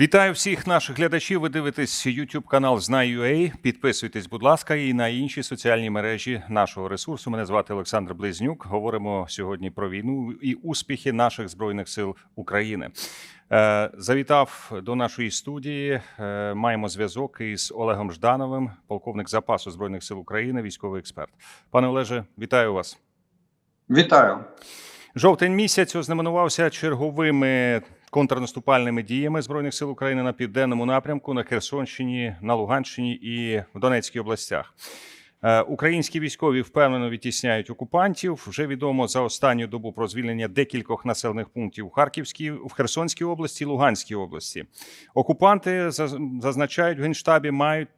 Вітаю всіх наших глядачів. Ви дивитесь YouTube канал Знай.ua. Підписуйтесь, будь ласка, і на інші соціальні мережі нашого ресурсу. Мене звати Олександр Близнюк. Говоримо сьогодні про війну і успіхи наших збройних сил України. Е, Завітав до нашої студії. е, Маємо зв'язок із Олегом Ждановим, полковник запасу збройних сил України, військовий експерт. Пане Олеже, вітаю вас. Вітаю. Жовтень місяць ознаменувався черговими контрнаступальними діями збройних сил України на південному напрямку на Херсонщині, на Луганщині і в Донецькій областях. Е, Українські військові впевнено відтісняють окупантів. Вже відомо за останню добу про звільнення декількох населених пунктів у Харківській, в Херсонській області, Луганській області. Окупанти зазначають в генштабі мають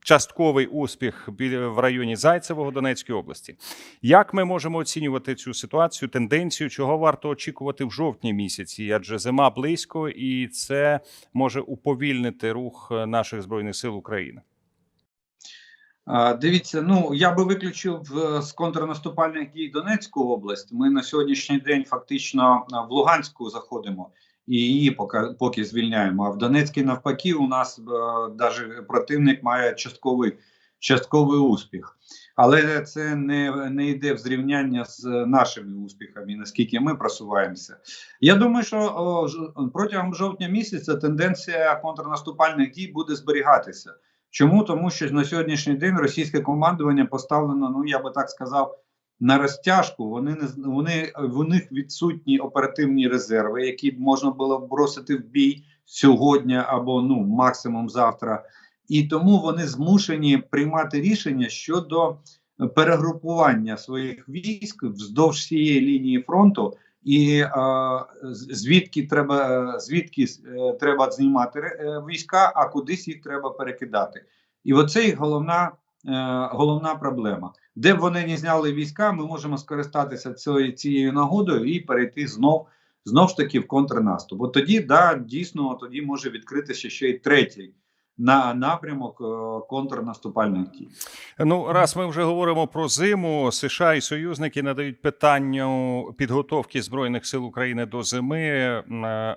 частковий успіх в районі Зайцевого Донецької області. Як ми можемо оцінювати цю ситуацію, тенденцію, чого варто очікувати в жовтні місяці? Адже зима близько, і це може уповільнити рух е, наших збройних сил України. Дивіться, ну я би виключив е, з контрнаступальних дій Донецьку область. Ми на сьогоднішній день фактично в Луганську заходимо і її поки, поки звільняємо. А в Донецькій навпаки, у нас навіть противник має частковий частковий успіх. Але це не, не йде в зрівняння з нашими успіхами, наскільки ми просуваємося. Я думаю, що о, протягом жовтня місяця тенденція контрнаступальних дій буде зберігатися. Чому? Тому що на сьогоднішній день російське командування поставлено, ну я би так сказав, на розтяжку. Вони не вони в них відсутні оперативні резерви, які б можна було бросити в бій сьогодні або ну максимум завтра. І тому вони змушені приймати рішення щодо перегрупування своїх військ вздовж всієї лінії фронту. І е, звідки треба звідки е, треба знімати е, війська, а кудись їх треба перекидати. І оце їх головна, е, головна проблема. Де б вони не зняли війська, ми можемо скористатися цією, цією нагодою і перейти знов знов ж таки в контрнаступ. От тоді, да, дійсно, тоді може відкритися ще й третій на напрямок е, контрнаступальних дій. Ну, раз ми вже говоримо про зиму, США і союзники надають питанню підготовки збройних сил України до зими е,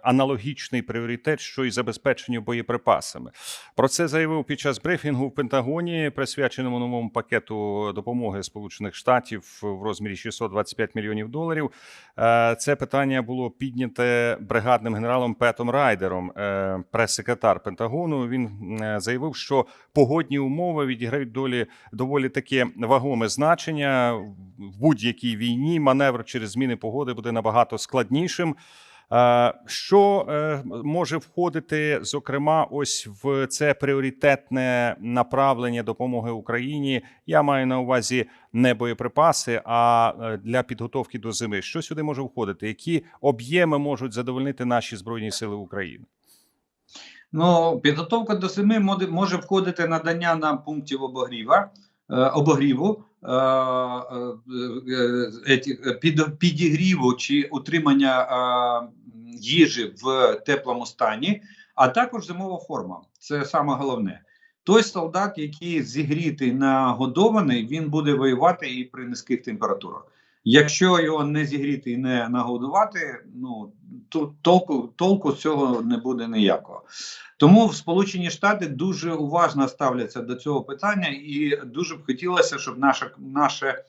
аналогічний пріоритет, що й забезпеченню боєприпасами. Про це заявив під час брифінгу в Пентагоні, присвяченому новому пакету допомоги Сполучених Штатів в розмірі 625 мільйонів доларів. Е, Це питання було підняте бригадним генералом Петом Райдером, прес-секретар Пентагону. Він заявив, що погодні умови відіграють долі доволі таке вагоме значення в будь-якій війні. Маневр через зміни погоди буде набагато складнішим. Е, Що е, може входити, зокрема, ось в це пріоритетне направлення допомоги Україні? Я маю на увазі не боєприпаси, а е, для підготовки до зими. Що сюди може входити? Які об'єми можуть задовольнити наші збройні сили України? Ну, підготовка до зими може, входити надання нам пунктів обогріва, е, обогріву, е, е, підігріву чи утримання їжі в теплому стані, а також зимова форма. Це саме головне. Той солдат, який зігрітий нагодований, він буде воювати і при низьких температурах. Якщо його не зігріти і не нагодувати, ну толку, толку цього не буде ніякого. Тому в Сполучені Штати дуже уважно ставляться до цього питання, і дуже б хотілося, щоб наше, наше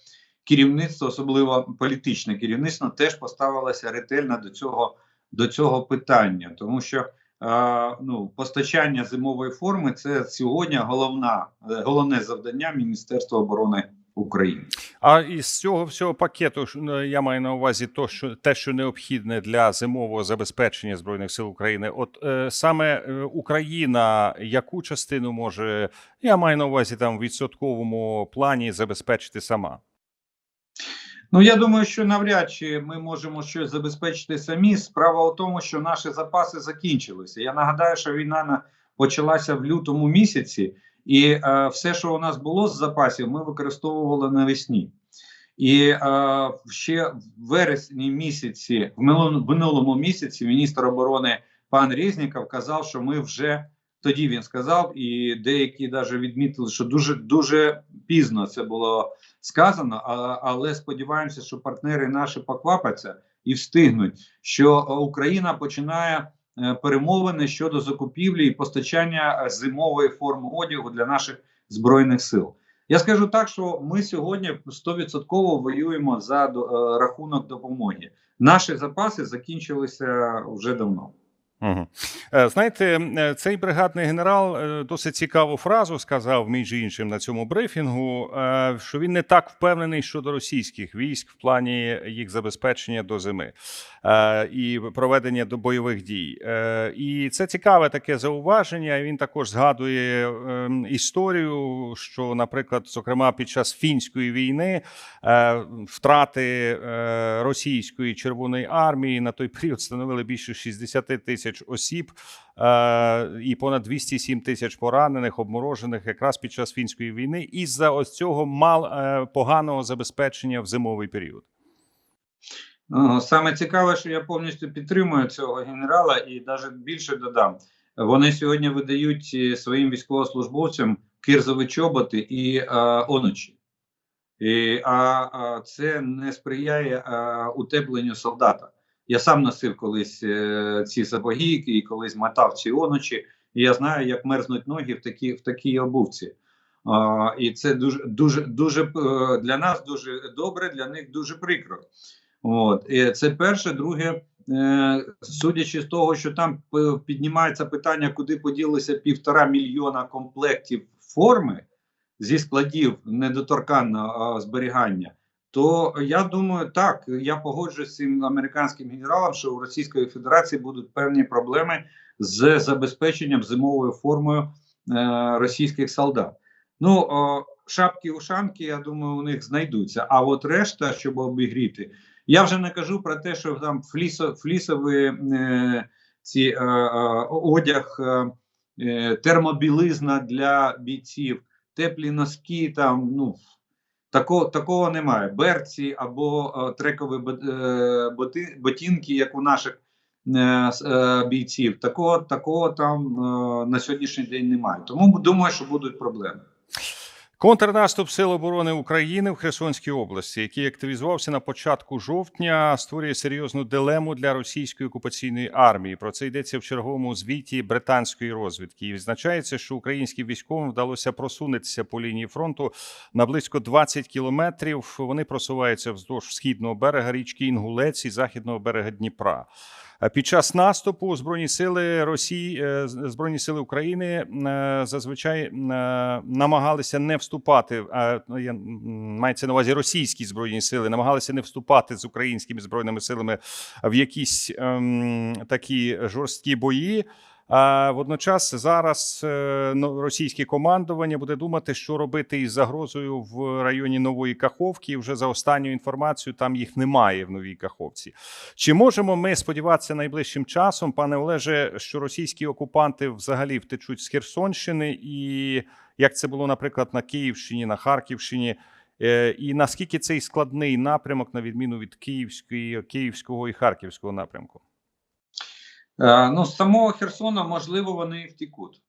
керівництво, особливо політичне керівництво, теж поставилося ретельно до цього, до цього питання, тому що е, ну, постачання зимової форми це сьогодні головна, головне завдання Міністерства оборони України. А із цього всього пакету е, я маю на увазі то, що те, що необхідне для зимового забезпечення збройних сил України. От е, саме е, Україна яку частину може, я маю на увазі там в відсотковому плані забезпечити сама. Ну я думаю, що навряд чи ми можемо щось забезпечити самі. Справа у тому, що наші запаси закінчилися. Я нагадаю, що війна на- почалася в лютому місяці, і е, все, що у нас було з запасів, ми використовували навесні. І е, ще в вересні місяці, в минулому, місяці, міністр оборони пан Резніков казав, що ми вже тоді він сказав, і деякі навіть відмітили, що дуже дуже пізно це було сказано, а, але сподіваємося, що партнери наші поквапаться і встигнуть, що Україна починає перемовини щодо закупівлі і постачання е, зимової форми одягу для наших збройних сил. Я скажу так, що ми сьогодні 100% воюємо за е, рахунок допомоги. Наші запаси закінчилися вже давно. Угу. Знаєте, е, цей бригадний генерал е, досить цікаву фразу сказав, між іншим, на цьому брифінгу, що він не так впевнений щодо російських військ в плані їх забезпечення до зими і проведення до бойових дій. І це цікаве таке зауваження. Він також згадує е, історію, що, наприклад, зокрема, під час фінської війни втрати російської Червоної армії на той період становили більше 60 тисяч осіб е, і понад 207 тисяч поранених, обморожених якраз під час фінської війни, із-за ось цього мал е, поганого забезпечення в зимовий період. Е, Саме цікаве, що я повністю підтримую цього генерала, і навіть більше додам. Вони сьогодні видають е, своїм військовослужбовцям кирзові чоботи і е, оночі. І, а, а це не сприяє а, утепленню солдата. Я сам носив колись е, ці сапоги і колись мотав ці оночі, і я знаю, як мерзнуть ноги в такій в такій обувці. А, і це дуже дуже дуже е, для нас дуже добре, для них дуже прикро. От і це перше, друге, е, судячи з того, що там піднімається питання, куди поділися півтора мільйона комплектів форми зі складів недоторканного зберігання. То я думаю, так я погоджуюсь з цим американським генералом, що у Російської Федерації будуть певні проблеми з забезпеченням зимовою формою е, російських солдат. Ну о, шапки ушанки, я думаю, у них знайдуться. А от решта, щоб обігріти, я вже не кажу про те, що там флісо, флісові е, ці е, е, одяг, е, е, термобілизна для бійців, теплі носки. Там ну такого, такого немає. Берці або е, трекові е, боти, ботинки, як у наших е, е, бійців. Такого, такого там е, на сьогоднішній день немає. Тому думаю, що будуть проблеми. Контрнаступ Сил оборони України в Херсонській області, який активізувався на початку жовтня, створює серйозну дилему для російської окупаційної армії. Про це йдеться в черговому звіті британської розвідки. І відзначається, що українським військовим вдалося просунутися по лінії фронту на близько 20 кілометрів. Вони просуваються вздовж східного берега річки Інгулець і західного берега Дніпра. Під час наступу збройні сили Росії, е, збройні сили України е, зазвичай е, намагалися не вступати. е, ну, Мається на увазі російські збройні сили, намагалися не вступати з українськими збройними силами в якісь ем, такі жорсткі бої. А водночас зараз е, ну, російське командування буде думати, що робити із загрозою в районі Нової Каховки. Вже за останню інформацію там їх немає в Новій Каховці. Чи можемо ми сподіватися найближчим часом, пане Олеже, що російські окупанти взагалі втечуть з Херсонщини, і як це було, наприклад, на Київщині, на Харківщині? Е, І наскільки цей складний напрямок, на відміну від Київської, Київського і Харківського напрямку? Е, ну, з самого Херсона, можливо, вони і втікуть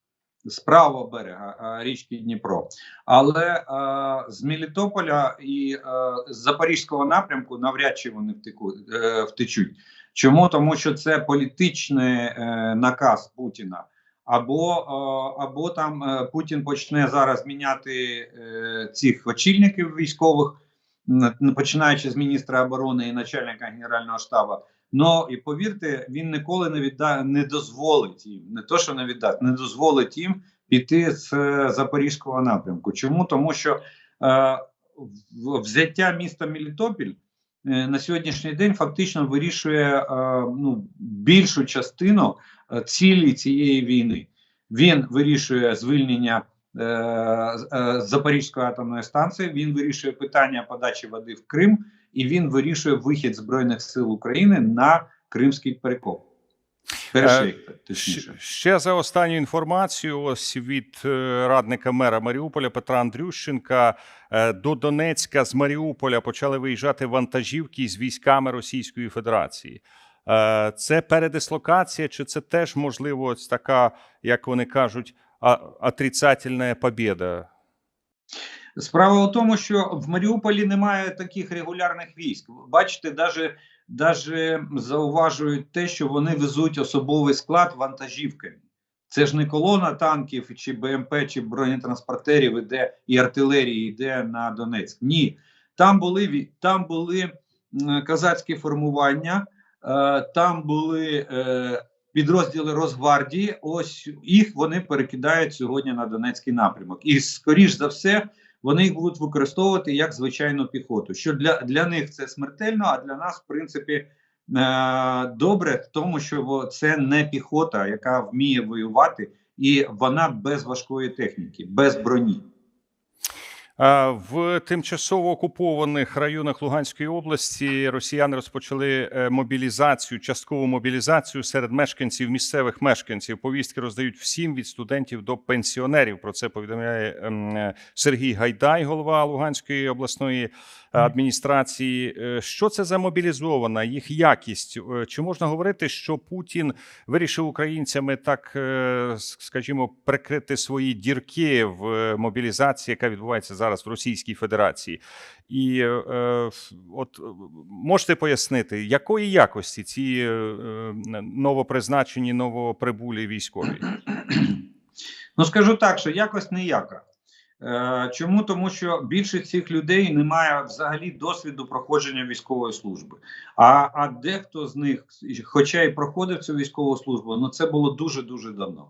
з правого берега е, річки Дніпро. Але е, з Мелітополя і з Запорізького напрямку навряд чи вони втекуть, втечуть. Чому? Тому що це політичний наказ Путіна. Або, або там Путін почне зараз міняти цих очільників військових, починаючи з міністра оборони і начальника генерального штабу. Ну і повірте, він ніколи не відда не дозволить їм, не то, що не віддасть, не дозволить їм піти з е, запорізького напрямку. Чому? Тому що е, взяття міста Мелітопіль е, на сьогоднішній день фактично вирішує е, ну, більшу частину е, цілі цієї війни. Він вирішує звільнення Запорізької атомної станції. Він вирішує питання подачі води в Крим, і він вирішує вихід збройних сил України на Кримський перекоп. Перший, точніше. Ще за останню інформацію, ось від е, радника мера Маріуполя Петра Андрющенка е, до Донецька з Маріуполя почали виїжджати вантажівки з військами Російської Федерації. Е, Це передислокація, чи це теж можливо ось така, як вони кажуть, а- отрицательна побєда? Справа у тому, що в Маріуполі немає таких регулярних військ. Бачите, навіть даже зауважують те, що вони везуть особовий склад вантажівками. Це ж не колона танків чи БМП, чи бронетранспортерів іде і артилерії йде на Донецьк. Ні, там були там були казацькі формування, е, там були е, підрозділи Росгвардії. Ось їх вони перекидають сьогодні на Донецький напрямок. І скоріш за все, вони їх будуть використовувати як звичайну піхоту. Що для, для них це смертельно, а для нас, в принципі, е, добре, в тому, що це не піхота, яка вміє воювати, і вона без важкої техніки, без броні. В тимчасово окупованих районах Луганської області росіяни розпочали е, мобілізацію, часткову мобілізацію серед мешканців місцевих мешканців. Повістки роздають всім від студентів до пенсіонерів. Про це повідомляє ем, е, Сергій Гайдай, голова Луганської обласної адміністрації. Е, Що це за мобілізована? Їх якість? Е, Чи можна говорити, що Путін вирішив українцями так, е, скажімо, прикрити свої дірки в мобілізації, яка відбувається зараз в Російській Федерації? І е, от можете пояснити, якої якості ці е, новопризначені, новоприбулі військові? Ну скажу так, що якось ніяка. Е, чому? Тому що більшість цих людей не має взагалі досвіду проходження військової служби. А, а дехто з них, хоча й проходив цю військову службу, ну це було дуже дуже давно.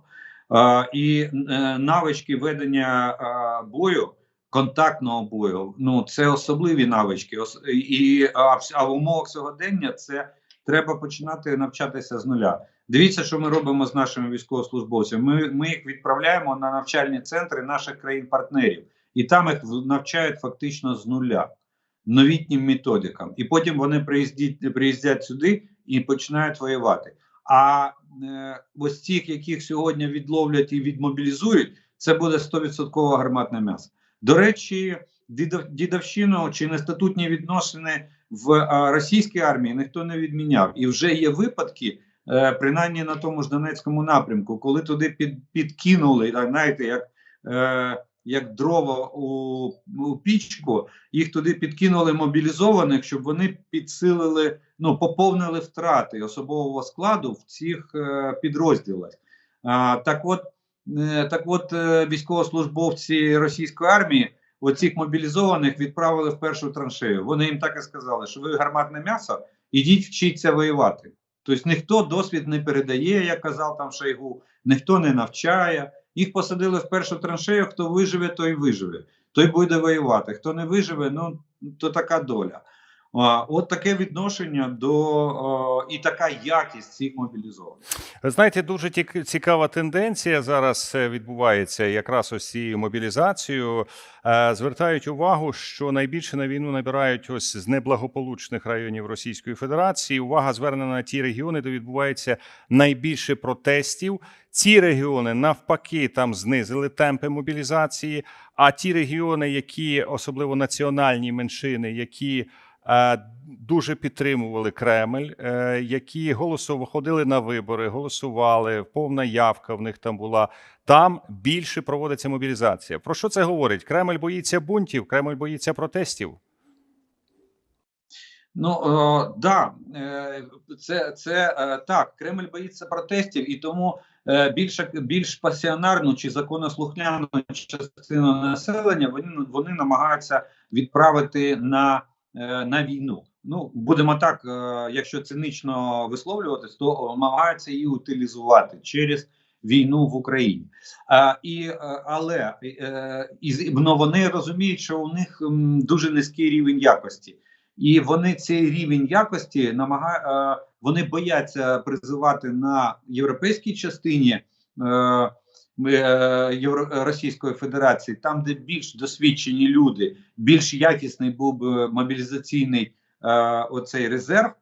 Е, і е, навички ведення е, бою, контактного бою, ну це особливі навички. Ос- і а, в умовах сьогодення це треба починати навчатися з нуля. Дивіться, що ми робимо з нашими військовослужбовцями. Ми, ми їх відправляємо на навчальні центри наших країн-партнерів, і там їх навчають фактично з нуля новітнім методикам. І потім вони приїздять, приїздять сюди і починають воювати. А е, ось тих, яких сьогодні відловлять і відмобілізують, це буде 100% гарматне м'ясо. До речі, дідов- дідовщину чи нестатутні відносини в е, російській армії ніхто не відміняв. І вже є випадки, е, принаймні на тому ж Донецькому напрямку, коли туди під, підкинули, так, знаєте, як, е, як дрова у, у пічку, їх туди підкинули мобілізованих, щоб вони підсилили, ну, поповнили втрати особового складу в цих е, підрозділах. А, так от, е, так от е, військовослужбовці російської армії оцих мобілізованих відправили в першу траншею. Вони їм так і сказали, що ви гарматне м'ясо, ідіть вчіться воювати. Тобто ніхто досвід не передає, як казав там Шойгу, ніхто не навчає. Їх посадили в першу траншею. Хто виживе, той виживе, той буде воювати. Хто не виживе, ну то така доля. От таке відношення до і така якість цих мобілізованих. Знаєте, дуже цікава тенденція зараз е, відбувається якраз ось цією мобілізацією. Е, Звертають увагу, що найбільше на війну набирають ось з неблагополучних районів Російської Федерації. Увага звернена на ті регіони, де відбувається найбільше протестів. Ці регіони навпаки там знизили темпи мобілізації. А ті регіони, які особливо національні меншини, які дуже підтримували Кремль, е, які голосово ходили на вибори, голосували, повна явка в них там була. Там більше проводиться мобілізація. Про що це говорить? Кремль боїться бунтів, Кремль боїться протестів. Ну да, е, це, це е, так. Кремль боїться протестів, і тому е, більш, пасіонарну чи законослухняну частину населення вони, вони намагаються відправити на, е, на війну. Ну будемо так, е, якщо цинично висловлюватись, то намагаються її утилізувати через війну в Україні. А, і, е, але е, і, ну, вони розуміють, що у них дуже низький рівень якості. І вони цей рівень якості намага... е, вони бояться призивати на європейській частині е, е. Російської Федерації, там, де більш досвідчені люди, більш якісний був би мобілізаційний е, оцей резерв. Е,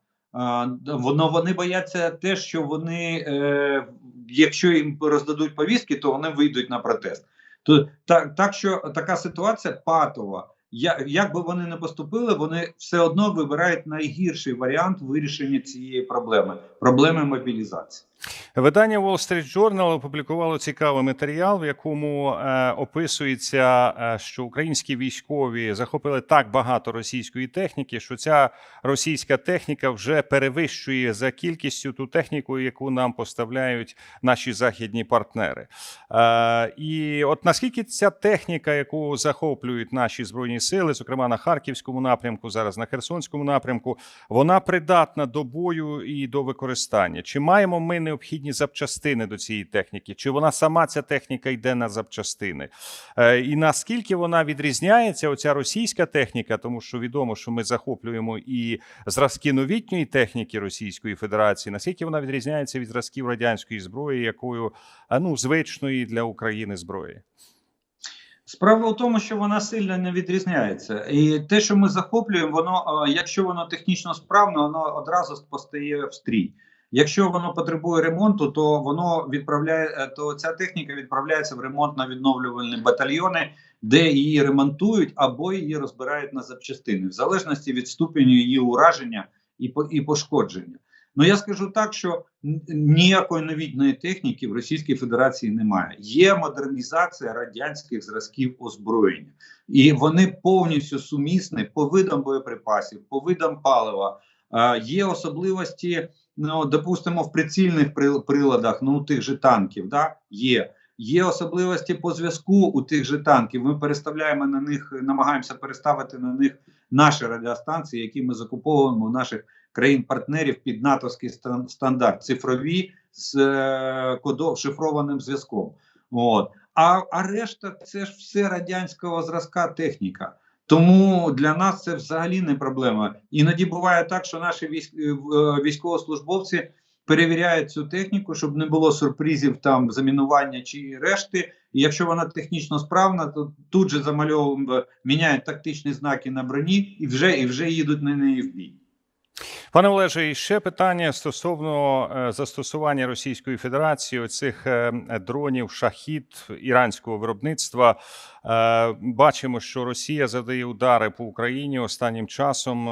воно вони бояться те, що вони, е, якщо їм роздадуть повістки, то вони вийдуть на протест. То так, так що така ситуація патова. Я, як би вони не поступили, вони все одно вибирають найгірший варіант вирішення цієї проблеми проблеми мобілізації. Видання Wall Street Journal опублікувало цікавий матеріал, в якому е, описується, е, що українські військові захопили так багато російської техніки, що ця російська техніка вже перевищує за кількістю ту техніку, яку нам поставляють наші західні партнери. Е, і от наскільки ця техніка, яку захоплюють наші збройні сили, зокрема на харківському напрямку, зараз на Херсонському напрямку, вона придатна до бою і до використання. Чи маємо ми необхідні запчастини до цієї техніки? Чи вона сама ця техніка йде на запчастини? Е, І наскільки вона відрізняється, оця російська техніка, тому що відомо, що ми захоплюємо і зразки новітньої техніки Російської Федерації, наскільки вона відрізняється від зразків радянської зброї, якою ну звичної для України зброї? Справа в тому, що вона сильно не відрізняється, і те, що ми захоплюємо, воно, е, якщо воно технічно справно, воно одразу постає в стрій. Якщо воно потребує ремонту, то воно відправляє, е, то ця техніка відправляється в ремонтно-відновлювальні батальйони, де її ремонтують або її розбирають на запчастини, в залежності від ступеню її ураження і і пошкодження. Ну я скажу так, що ніякої новітної техніки в Російській Федерації немає. Є модернізація радянських зразків озброєння, і вони повністю сумісні по видам боєприпасів, по видам палива. Е, є особливості, ну допустимо, в прицільних приладах, ну у тих же танків, да є. Є особливості по зв'язку у тих же танків. Ми переставляємо на них, намагаємося переставити на них наші радіостанції, які ми закуповуємо у наших країн-партнерів під натовський стан- стандарт, цифрові з е, кодо шифрованим зв'язком. От. А, а решта це ж все радянського зразка техніка. Тому для нас це взагалі не проблема. Іноді буває так, що наші е, е, військовослужбовці перевіряють цю техніку, щоб не було сюрпризів там замінування чи решти. І якщо вона технічно справна, то тут же замальовуємо, міняють тактичні знаки на броні і вже і вже їдуть на неї в бій. Пане Олеже, і ще питання стосовно е, застосування Російської Федерації оцих е, дронів шахід іранського виробництва. Е, Бачимо, що Росія завдає удари по Україні останнім часом.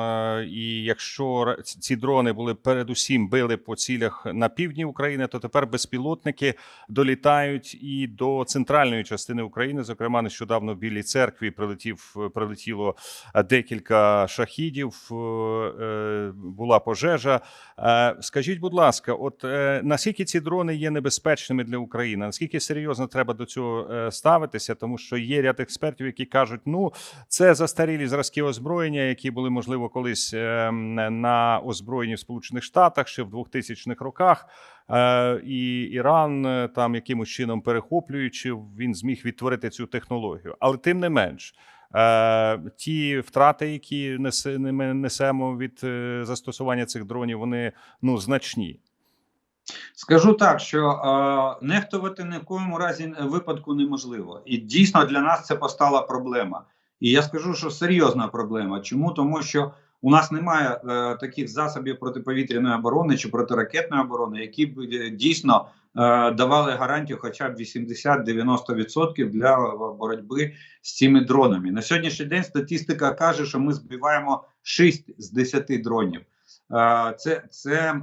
І якщо ці дрони були передусім били по цілях на півдні України, то тепер безпілотники долітають і до центральної частини України. Зокрема, нещодавно в Білій церкві прилетів прилетіло декілька шахідів. е, Була пожежа. Е, Скажіть, будь ласка, от е, наскільки ці дрони є небезпечними для України? Наскільки серйозно треба до цього е, ставитися? Тому що є ряд експертів, які кажуть, ну це застарілі зразки озброєння, які були можливо колись на озброєнні в Сполучених Штатах ще в 2000-х роках. І Іран там якимось чином перехоплюючи, він зміг відтворити цю технологію. Але тим не менш, ті втрати, які ми несемо від е, застосування цих дронів, вони ну значні. Скажу так, що е, нехтувати ні в коєму разі випадку неможливо, і дійсно для нас це постала проблема. І я скажу, що серйозна проблема. Чому? Тому що у нас немає е, таких засобів протиповітряної оборони чи протиракетної оборони, які б е, дійсно е, давали гарантію, хоча б 80-90% для е, боротьби з цими дронами. На сьогоднішній день статистика каже, що ми збиваємо 6 з 10 дронів. Е, Це, це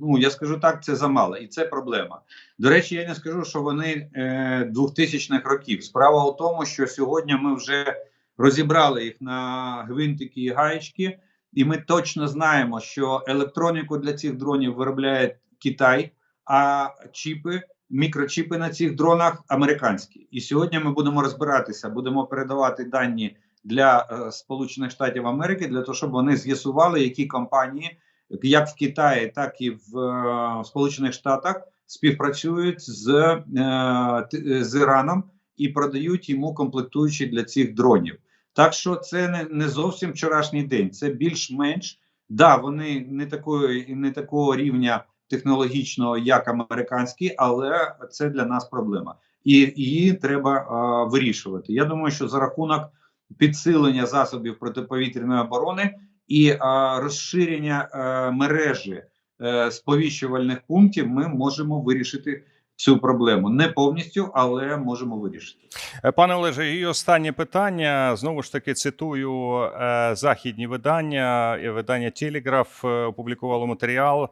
ну я скажу так, це замало, і це проблема. До речі, я не скажу, що вони е, 2000-х років. Справа у тому, що сьогодні ми вже розібрали їх на гвинтики і гаєчки, і ми точно знаємо, що електроніку для цих дронів виробляє Китай, а чіпи, мікрочіпи на цих дронах американські. І сьогодні ми будемо розбиратися, будемо передавати дані для е, Сполучених Штатів Америки для того, щоб вони з'ясували, які компанії, як в Китаї, так і в е, Сполучених Штатах, співпрацюють з, е, з Іраном і продають йому комплектуючі для цих дронів. Так що це не, не зовсім вчорашній день. Це більш-менш да, вони не такої, не такого рівня технологічного, як американські, але це для нас проблема, і її треба е, вирішувати. Я думаю, що за рахунок підсилення засобів протиповітряної оборони і е, розширення е, мережі е, сповіщувальних пунктів ми можемо вирішити цю проблему не повністю, але можемо вирішити. Е, Пане Олеже, і останнє питання. Знову ж таки цитую е, західні видання. Видання Телеграф опублікувало матеріал.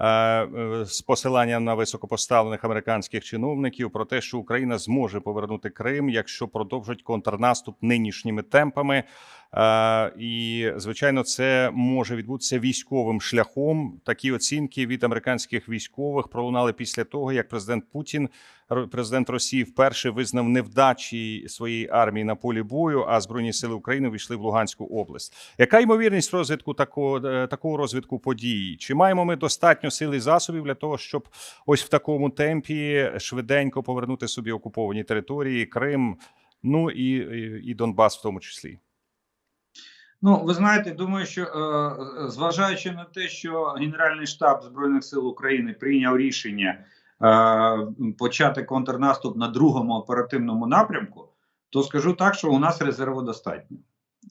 Е, е, з посиланням на високопоставлених американських чиновників про те, що Україна зможе повернути Крим, якщо продовжить контрнаступ нинішніми темпами. Е, І звичайно, це може відбутися військовим шляхом. Такі оцінки від американських військових пролунали після того, як президент Путін, президент Росії, вперше визнав невдачі своєї армії на полі бою, а збройні сили України війшли в Луганську область. Яка ймовірність розвитку такого, е, такого розвитку подій? Чи маємо ми достатньо сил і засобів для того, щоб ось в такому темпі швиденько повернути собі окуповані території, Крим, ну і, і Донбас в тому числі? Ну, ви знаєте, думаю, що е, зважаючи на те, що Генеральний штаб Збройних сил України прийняв рішення е, почати контрнаступ на другому оперативному напрямку, то скажу так, що у нас резерву достатньо.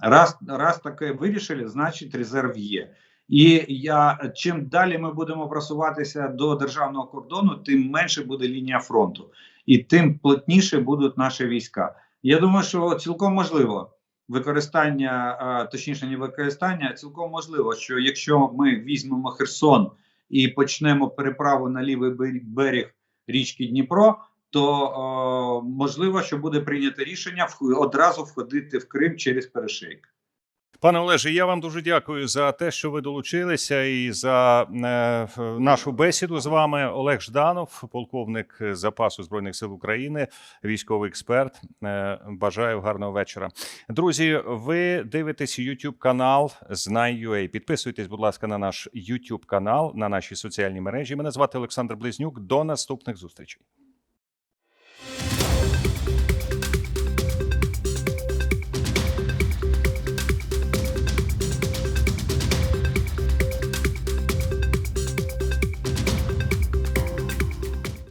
Раз, раз таке вирішили, значить резерв є. І я чим далі ми будемо просуватися до державного кордону, тим менше буде лінія фронту, і тим плотніше будуть наші війська. Я думаю, що цілком можливо використання, точніше, не використання, цілком можливо, що якщо ми візьмемо Херсон і почнемо переправу на лівий берег річки Дніпро, то можливо, що буде прийнято рішення одразу входити в Крим через перешийк. Пане Олеже, я вам дуже дякую за те, що ви долучилися, і за е, нашу бесіду з вами. Олег Жданов, полковник запасу збройних сил України, військовий експерт. Е, бажаю гарного вечора. Друзі, ви дивитесь YouTube канал Знай.ua. Підписуйтесь, будь ласка, на наш YouTube канал, на наші соціальні мережі. Мене звати Олександр Близнюк. До наступних зустрічей.